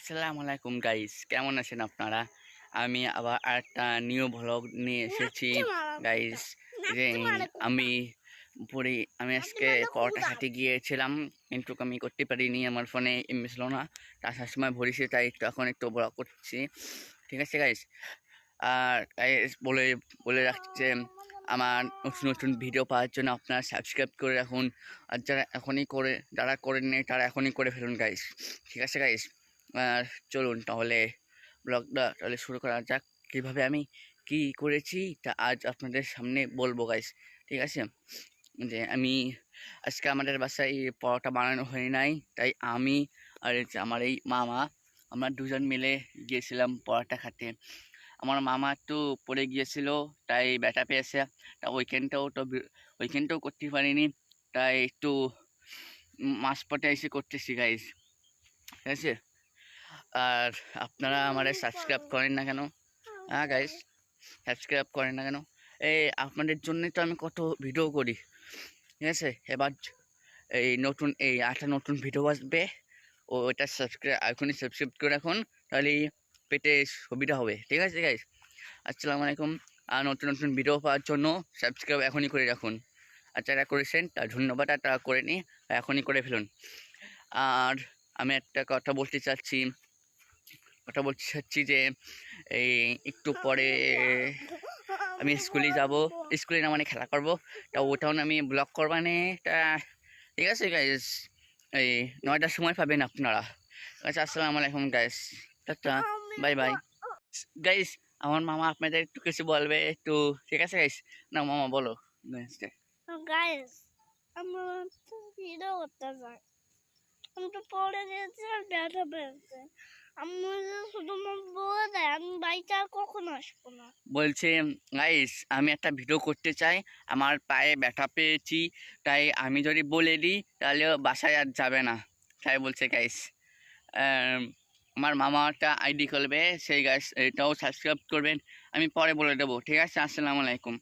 আসসালামু আলাইকুম গাইস কেমন আছেন আপনারা? আমি আবার একটা নিউ ভ্লগ নিয়ে এসেছি গাইস যে আমি পরে আমি আজকে পরোটা খেতে গিয়েছিলাম কিন্তু আমি করতে পারিনি আমার ফোনে ছিল না আসার সময় ভরিছি তাই একটু এখন একটু ব্লগ করছি। ঠিক আছে গাইস আর গাইস বলে বলে রাখছে আমার নতুন নতুন ভিডিও পাওয়ার জন্য আপনারা সাবস্ক্রাইব করে রাখুন। আর যারা এখনই করে যারা করেন নেই তারা এখনই করে ফেলুন গাইস ঠিক আছে গাইস আর চলুন তাহলে ব্লগটা তাহলে শুরু করা যাক। কীভাবে আমি কি করেছি তা আজ আপনাদের সামনে বলব গাইস ঠিক আছে? যে আমি আজকে আমাদের বাসায় পরোটা বানানো হয় নাই, তাই আমি আর আমার এই মামা, আমরা দুজন মিলে গিয়েছিলাম পরোটা খেতে। আমার মামা একটু পড়ে গিয়েছিল, তাই ব্যথা পেয়েছে। তা ওইখানটাও তো ওইখানটাও করতে পারিনি, তাই একটু মাঝপথে এসে করতেছি গাইস ঠিক আছে? আর আপনারা আমাদের সাবস্ক্রাইব করেন না কেন? হ্যাঁ গাইস সাবস্ক্রাইব করেন না কেন? এই আপনাদের জন্যই তো আমি কত ভিডিও করি। ঠিক আছে? এবার এই নতুন এই একটা নতুন ভিডিও আসবে। ও এটা সাবস্ক্রাইব এখনই সাবস্ক্রাইব করে রাখুন তাহলে পেটে সুবিধা হবে। ঠিক আছে গাইস আসসালামু আলাইকুম। আর নতুন নতুন ভিডিও পাওয়ার জন্য সাবস্ক্রাইব এখনই করে রাখুন। আর যারা করেছেন তার ধন্যবাদ আর তারা করে নিই এখনই করে ফেলুন। আর আমি একটা কথা বলতে চাচ্ছি। কথা বলতে চাচ্ছি যে এই একটু পরে আমি স্কুলে যাব। স্কুলে না মানে খেলা করব। তা ওটাও আমি ব্লগ করবানে তা ঠিক আছে গাইস এই নয়টার সময় পাবেন আপনারা। আচ্ছা আসসালামু আলাইকুম guys tata bye bye guys আমার মামা আপনাদের একটু কিছু বলবে একটু ঠিক আছে গাইস না মামা বলো। গাইস আমার তো ভিডিও করতে চাই আমি তো পড়ে গেছি আর ব্যথা পেয়েছে বলছে গাইস আমি একটা ভিডিও করতে চাই, আমার পায়ে ব্যথা পেয়েছি, তাই আমি যদি বলে দিই, তাহলে বাসায় আর যাবে না। তাই বলছে গাইস আমার মামা একটা আইডি খুলবে, সেই গাইস এটাও সাবস্ক্রাইব করবেন, আমি পরে বলে দেবো, ঠিক আছে? আসসালামু আলাইকুম।